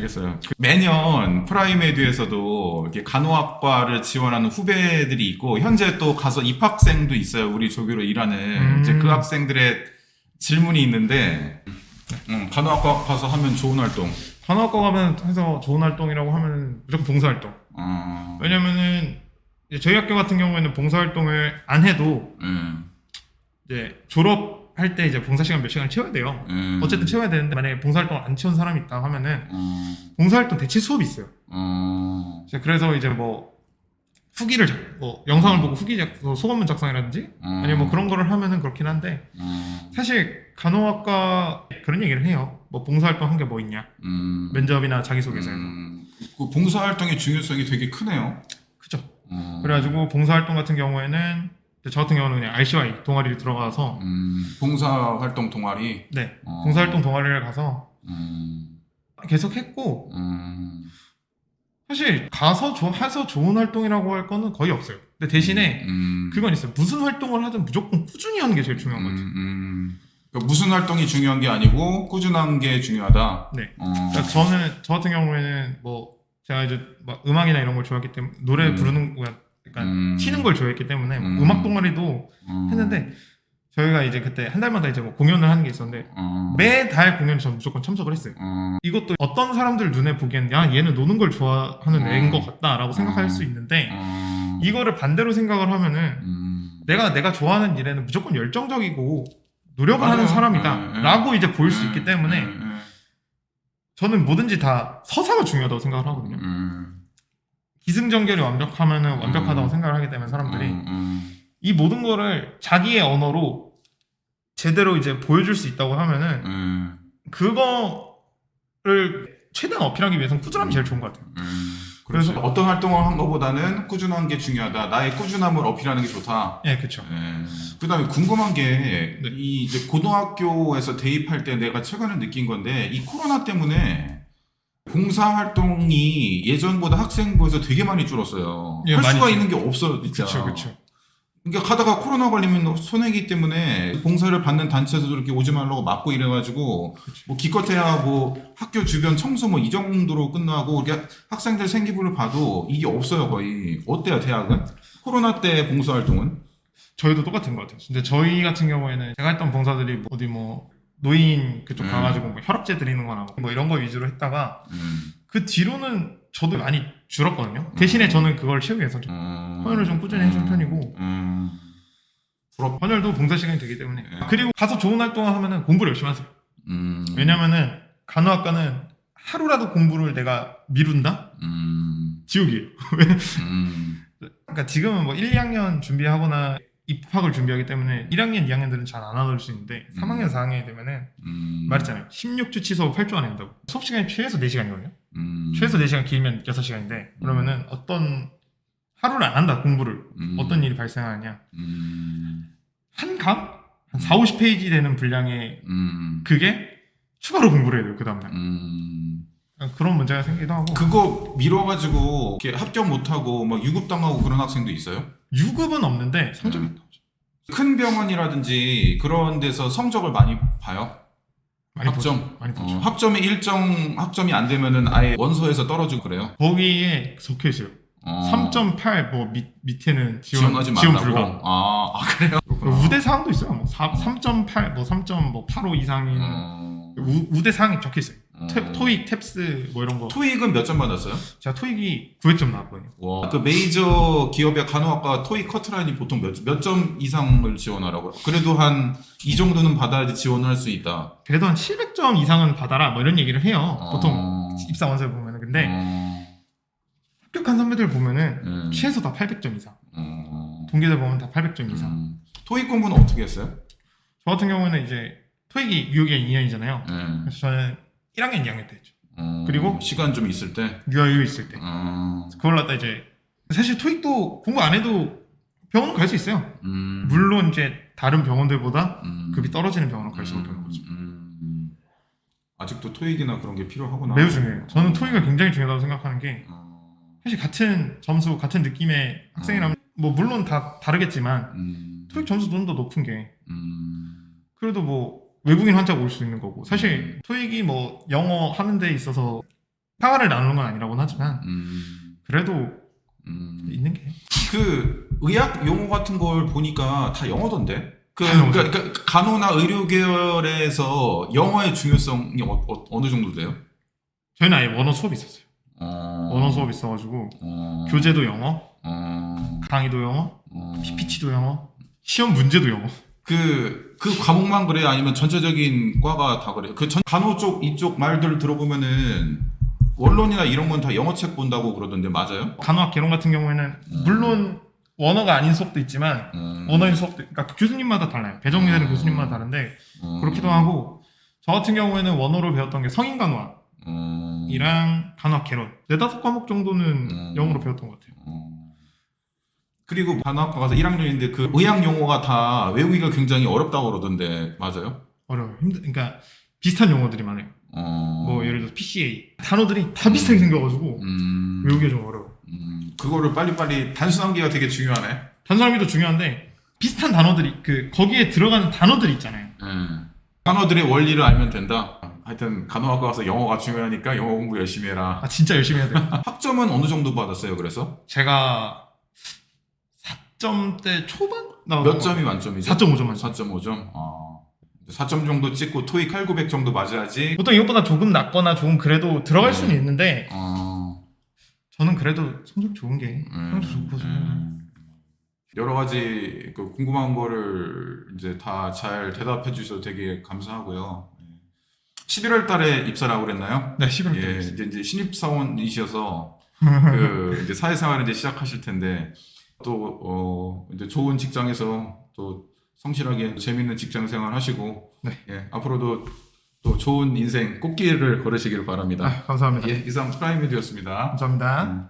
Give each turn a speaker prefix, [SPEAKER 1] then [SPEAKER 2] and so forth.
[SPEAKER 1] 알겠어요. 그 매년 프라이메드에서도 이렇게 간호학과를 지원하는 후배들이 있고 현재 또 가서 입학생도 있어요. 우리 조교로 일하는
[SPEAKER 2] 음.
[SPEAKER 1] 이제 그 학생들의 질문이 있는데 음, 간호학과 가서 하면 좋은 활동.
[SPEAKER 2] 간호학과 가면 해서 좋은 활동이라고 하면 무조건 봉사활동.
[SPEAKER 1] 어,
[SPEAKER 2] 왜냐면은 이제 저희 학교 같은 경우에는 봉사활동을 안 해도
[SPEAKER 1] 음,
[SPEAKER 2] 이제 졸업 할 때 이제 봉사 시간 몇 시간을 채워야 돼요.
[SPEAKER 1] 음,
[SPEAKER 2] 어쨌든 채워야 되는데 만약에 봉사활동을 안 채운 사람이 있다 하면은
[SPEAKER 1] 음,
[SPEAKER 2] 봉사활동 대체 수업이 있어요.
[SPEAKER 1] 음,
[SPEAKER 2] 이제 그래서 이제 뭐 후기를 작, 뭐 영상을 보고 후기 작, 뭐 소감문 작성이라든지
[SPEAKER 1] 음,
[SPEAKER 2] 아니면 뭐 그런 거를 하면은 그렇긴 한데
[SPEAKER 1] 음,
[SPEAKER 2] 사실 간호학과 그런 얘기를 해요. 뭐 봉사활동 한 게 뭐 있냐?
[SPEAKER 1] 음,
[SPEAKER 2] 면접이나 자기소개서에서.
[SPEAKER 1] 음, 그 봉사활동의 중요성이 되게 크네요.
[SPEAKER 2] 그죠?
[SPEAKER 1] 음,
[SPEAKER 2] 그래가지고 봉사활동 같은 경우에는 저 같은 경우는 그냥 RCY 동아리를 들어가서
[SPEAKER 1] 음, 봉사활동 동아리.
[SPEAKER 2] 네
[SPEAKER 1] 어,
[SPEAKER 2] 봉사활동 동아리를 가서
[SPEAKER 1] 음,
[SPEAKER 2] 계속 했고
[SPEAKER 1] 음,
[SPEAKER 2] 사실 가서 조, 해서 좋은 활동이라고 할 거는 거의 없어요. 근데 대신에
[SPEAKER 1] 음,
[SPEAKER 2] 그건 있어요. 무슨 활동을 하든 무조건 꾸준히 하는 게 제일 중요한 것 같아요.
[SPEAKER 1] 음, 음. 그러니까 무슨 활동이 중요한 게 아니고 꾸준한 게 중요하다.
[SPEAKER 2] 네.
[SPEAKER 1] 어,
[SPEAKER 2] 그러니까 저는 저 같은 경우에는 뭐 제가 이제 막 음악이나 이런 걸 좋아했기 때문에 노래
[SPEAKER 1] 음.
[SPEAKER 2] 부르는 거 약간
[SPEAKER 1] 음,
[SPEAKER 2] 치는 걸 좋아했기 때문에 뭐
[SPEAKER 1] 음.
[SPEAKER 2] 음 악 동아리도
[SPEAKER 1] 음,
[SPEAKER 2] 했는데 저희가 이제 그때 한 달마다 이제 뭐 공연을 하는 게 있었는데
[SPEAKER 1] 어,
[SPEAKER 2] 매달 공연에 저는 무조건 참석을 했어요.
[SPEAKER 1] 어,
[SPEAKER 2] 이것도 어떤 사람들 눈에 보기엔 야 얘는 노는 걸 좋아하는
[SPEAKER 1] 음.
[SPEAKER 2] 애인 것 같다라고 생각할
[SPEAKER 1] 음.
[SPEAKER 2] 수 있는데
[SPEAKER 1] 어,
[SPEAKER 2] 이거를 반대로 생각을 하면은
[SPEAKER 1] 음,
[SPEAKER 2] 내가 내가 좋아하는 일에는 무조건 열정적이고 노력을
[SPEAKER 1] 맞아요.
[SPEAKER 2] 하는
[SPEAKER 1] 음, 음.
[SPEAKER 2] 사람이다라고 이제 보일 수
[SPEAKER 1] 음,
[SPEAKER 2] 있기 때문에
[SPEAKER 1] 음,
[SPEAKER 2] 저는 뭐든지 다 서사가 중요하다고 생각을 하거든요.
[SPEAKER 1] 음,
[SPEAKER 2] 기승전결이 완벽하면은
[SPEAKER 1] 음.
[SPEAKER 2] 완벽하다고 생각을 하기 때문에 사람들이
[SPEAKER 1] 음, 음,
[SPEAKER 2] 이 모든 거를 자기의 언어로 제대로 이제 보여줄 수 있다고 하면은
[SPEAKER 1] 음,
[SPEAKER 2] 그거를 최대한 어필하기 위해서는 꾸준함이 제일 좋은 것 같아요.
[SPEAKER 1] 음. 그래서
[SPEAKER 2] 그래서-
[SPEAKER 1] 어떤 활동을 한 것보다는 꾸준한 게 중요하다. 나의 꾸준함을 어필하는 게 좋다.
[SPEAKER 2] 예, 그렇죠.
[SPEAKER 1] 예. 그다음에 궁금한 게
[SPEAKER 2] 네.
[SPEAKER 1] 이 이제 고등학교에서 대입할 때 내가 최근에 느낀 건데 이 코로나 때문에 봉사 활동이 예전보다 학생부에서 되게 많이 줄었어요.
[SPEAKER 2] 예,
[SPEAKER 1] 할
[SPEAKER 2] 많이
[SPEAKER 1] 수가
[SPEAKER 2] 줄-
[SPEAKER 1] 있는 게 없어 진짜.
[SPEAKER 2] 그렇죠, 그렇죠.
[SPEAKER 1] 그러니까 가다가 코로나 걸리면 손해기 때문에 봉사를 받는 단체에서도 이렇게 오지 말라고 막고 이래가지고. 뭐 기껏해야 뭐 학교 주변 청소 뭐 이 정도로 끝나고 이렇게 학생들 생기부를 봐도 이게 없어요 거의 어때요 대학은 코로나 때 봉사 활동은
[SPEAKER 2] 저희도 똑같은 것 같아요. 근데 저희 같은 경우에는 제가 했던 봉사들이 뭐 어디 뭐 노인 그쪽
[SPEAKER 1] 음.
[SPEAKER 2] 가가지고 뭐 혈압제 드리는 거나 뭐 이런 거 위주로 했다가
[SPEAKER 1] 음,
[SPEAKER 2] 그 뒤로는 저도 많이 줄었거든요. 대신에 저는 그걸 채우기 위해서 좀
[SPEAKER 1] 음,
[SPEAKER 2] 헌혈을 좀 꾸준히 해준 편이고.
[SPEAKER 1] 음, 부럽
[SPEAKER 2] 헌혈도 봉사 시간이 되기 때문에
[SPEAKER 1] 예.
[SPEAKER 2] 그리고 가서 좋은 활동을 하면은 공부를 열심히 하세요.
[SPEAKER 1] 음,
[SPEAKER 2] 왜냐면은 간호학과는 하루라도 공부를 내가 미룬다?
[SPEAKER 1] 음,
[SPEAKER 2] 지옥이에요.
[SPEAKER 1] 음,
[SPEAKER 2] 그러니까 지금은 뭐 1, 2학년 준비하거나 입학을 준비하기 때문에 1학년, 2학년들은 잘 안 와줄 수 있는데 3학년, 4학년이 되면은
[SPEAKER 1] 음,
[SPEAKER 2] 말했잖아요. 16주 취소 8주 안에 한다고. 수업 시간이 최소 4시간이거든요.
[SPEAKER 1] 음,
[SPEAKER 2] 최소 4시간 길면 6시간인데 그러면은 어떤 하루를 안 한다 공부를
[SPEAKER 1] 음,
[SPEAKER 2] 어떤 일이 발생하느냐
[SPEAKER 1] 음,
[SPEAKER 2] 한 강? 한 4, 50페이지 되는 분량의
[SPEAKER 1] 음,
[SPEAKER 2] 그게 추가로 공부를 해야 돼요 그 다음날
[SPEAKER 1] 음.
[SPEAKER 2] 그런 문제가 생기기도 하고
[SPEAKER 1] 그거 미뤄가지고 이렇게 합격 못하고 막 유급당하고 그런 학생도 있어요?
[SPEAKER 2] 유급은 없는데 성적이
[SPEAKER 1] 음. 큰 병원이라든지 그런 데서 성적을 많이 봐요.
[SPEAKER 2] 많이
[SPEAKER 1] 학점.
[SPEAKER 2] 보죠. 많이
[SPEAKER 1] 어,
[SPEAKER 2] 보죠
[SPEAKER 1] 학점이 일정 학점이 안 되면은 아예 원서에서 떨어지고 그래요.
[SPEAKER 2] 거기에 적혀 있어요
[SPEAKER 1] 어,
[SPEAKER 2] 3.8뭐 밑, 밑에는 지원,
[SPEAKER 1] 지원하지
[SPEAKER 2] 지원
[SPEAKER 1] 말라고.
[SPEAKER 2] 불가
[SPEAKER 1] 아, 아 그래요?
[SPEAKER 2] 그 우대 사항도 있어요 뭐 4, 3.8 뭐 3.85 이상인
[SPEAKER 1] 어,
[SPEAKER 2] 우, 우대 사항이 적혀 있어요
[SPEAKER 1] 어.
[SPEAKER 2] 토- 토익, 탭스 뭐 이런 거
[SPEAKER 1] 토익은 몇 점 받았어요?
[SPEAKER 2] 제가 토익이 900점 나왔거든요
[SPEAKER 1] 와, 그 메이저 기업의 간호학과 토익 커트라인이 보통 몇 몇 점 이상을 지원하라고요? 그래도 한 이 정도는 받아야지 지원을 할 수 있다.
[SPEAKER 2] 그래도 한 700점 이상은 받아라 뭐 이런 얘기를 해요 보통
[SPEAKER 1] 어,
[SPEAKER 2] 입사 원서에 보면은 근데
[SPEAKER 1] 어,
[SPEAKER 2] 합격한 선배들 보면은
[SPEAKER 1] 음,
[SPEAKER 2] 최소 다 800점 이상
[SPEAKER 1] 어,
[SPEAKER 2] 동기들 보면 다 800점 이상
[SPEAKER 1] 음. 토익 공부는 어떻게 했어요?
[SPEAKER 2] 저 같은 경우에는 이제 토익이 6에 2년이잖아요
[SPEAKER 1] 네.
[SPEAKER 2] 그래서 저는 1학년 2학년 때 했죠.
[SPEAKER 1] 어,
[SPEAKER 2] 그리고?
[SPEAKER 1] 시간 좀 있을 때.
[SPEAKER 2] 유아유 있을 때.
[SPEAKER 1] 어,
[SPEAKER 2] 그걸 갖다 이제 사실 토익도 공부 안 해도 병원 갈 수 있어요.
[SPEAKER 1] 음,
[SPEAKER 2] 물론 이제 다른 병원들보다
[SPEAKER 1] 음,
[SPEAKER 2] 급이 떨어지는 병원으로 갈 수밖에
[SPEAKER 1] 음,
[SPEAKER 2] 없는 거죠.
[SPEAKER 1] 음, 음. 아직도 토익이나 그런 게 필요하구나.
[SPEAKER 2] 매우 중요해요. 저는 토익이 굉장히 중요하다고 생각하는 게
[SPEAKER 1] 어,
[SPEAKER 2] 사실 같은 점수 같은 느낌의 학생이라면 뭐 물론 다 다르겠지만
[SPEAKER 1] 음,
[SPEAKER 2] 토익 점수 좀 더 높은 게
[SPEAKER 1] 음,
[SPEAKER 2] 그래도 뭐 외국인 환자가 올 수 있는 거고 사실
[SPEAKER 1] 음.
[SPEAKER 2] 토익이 뭐 영어 하는 데 있어서 평화를 나누는 건 아니라고는 하지만
[SPEAKER 1] 음,
[SPEAKER 2] 그래도
[SPEAKER 1] 음.
[SPEAKER 2] 있는 게
[SPEAKER 1] 그 의학 용어 같은 걸 보니까 다 영어던데. 그
[SPEAKER 2] 다 영어죠.
[SPEAKER 1] 그러니까, 그러니까 간호나 의료 계열에서 영어의 중요성이 어, 느 정도 돼요?
[SPEAKER 2] 저희는 아예 원어 수업이 있었어요.
[SPEAKER 1] 어...
[SPEAKER 2] 원어 수업이 있어가지고
[SPEAKER 1] 어...
[SPEAKER 2] 교재도 영어,
[SPEAKER 1] 어...
[SPEAKER 2] 강의도 영어,
[SPEAKER 1] 어...
[SPEAKER 2] PPT도 영어, 시험 문제도 영어.
[SPEAKER 1] 그, 그 과목만 그래? 아니면 전체적인 과가 다 그래? 그 전, 간호 쪽, 이쪽 말들 들어보면은, 원론이나 이런 건 다 영어책 본다고 그러던데, 맞아요?
[SPEAKER 2] 간호학 개론 같은 경우에는
[SPEAKER 1] 음.
[SPEAKER 2] 물론 원어가 아닌 수업도 있지만
[SPEAKER 1] 음.
[SPEAKER 2] 원어인 수업도 그러니까 교수님마다 달라요. 배정되는
[SPEAKER 1] 음.
[SPEAKER 2] 교수님마다 다른데
[SPEAKER 1] 음.
[SPEAKER 2] 그렇기도 하고 저 같은 경우에는 원어로 배웠던 게 성인 간호학이랑
[SPEAKER 1] 음.
[SPEAKER 2] 간호학 개론 네다섯 과목 정도는
[SPEAKER 1] 음.
[SPEAKER 2] 영어로 배웠던 것 같아요.
[SPEAKER 1] 음. 그리고 간호학과 가서 1학년인데 그 의학 용어가 다 외우기가 굉장히 어렵다고 그러던데, 맞아요?
[SPEAKER 2] 어려워요. 힘들 그러니까 비슷한 용어들이 많아요.
[SPEAKER 1] 어...
[SPEAKER 2] 뭐 예를 들어서 PCA 단어들이 다 비슷하게 생겨가지고
[SPEAKER 1] 음...
[SPEAKER 2] 외우기가 좀 어려워.
[SPEAKER 1] 음... 그거를 빨리빨리 단순하기가 되게 중요하네.
[SPEAKER 2] 단순하기도 중요한데 비슷한 단어들이 그 거기에 들어가는 단어들이 있잖아요.
[SPEAKER 1] 음. 간호들의 원리를 알면 된다. 하여튼 간호학과 가서 영어가 중요하니까 영어 공부 열심히 해라.
[SPEAKER 2] 아 진짜 열심히 해야 돼요.
[SPEAKER 1] 학점은 어느 정도 받았어요? 그래서
[SPEAKER 2] 제가 4점대 초반 몇것
[SPEAKER 1] 점이. 만점이죠?
[SPEAKER 2] 4.5점 만점.
[SPEAKER 1] 4.5점. 아. 4점 정도 찍고 토익 8,900 정도 맞아야지.
[SPEAKER 2] 보통 이것보다 조금 낮거나 조금 그래도 들어갈 수는 있는데
[SPEAKER 1] 어.
[SPEAKER 2] 저는 그래도 성적 좋은 게
[SPEAKER 1] 음,
[SPEAKER 2] 성적 좋고
[SPEAKER 1] 음. 여러 가지 그 궁금한 거를 이제 다 잘 대답해 주셔서 되게 감사하고요. 11월 달에 입사라고 그랬나요?
[SPEAKER 2] 네 11월
[SPEAKER 1] 예,
[SPEAKER 2] 때
[SPEAKER 1] 이제, 이제 신입사원이셔서 그 이제 사회생활을 이제 시작하실 텐데 또 어, 이제 좋은 직장에서 또 성실하게 재밌는 직장 생활 하시고
[SPEAKER 2] 네.
[SPEAKER 1] 예, 앞으로도 또 좋은 인생 꽃길을 걸으시길 바랍니다.
[SPEAKER 2] 아, 감사합니다.
[SPEAKER 1] 예, 이상 프라이메디였습니다.
[SPEAKER 2] 감사합니다.
[SPEAKER 1] 음.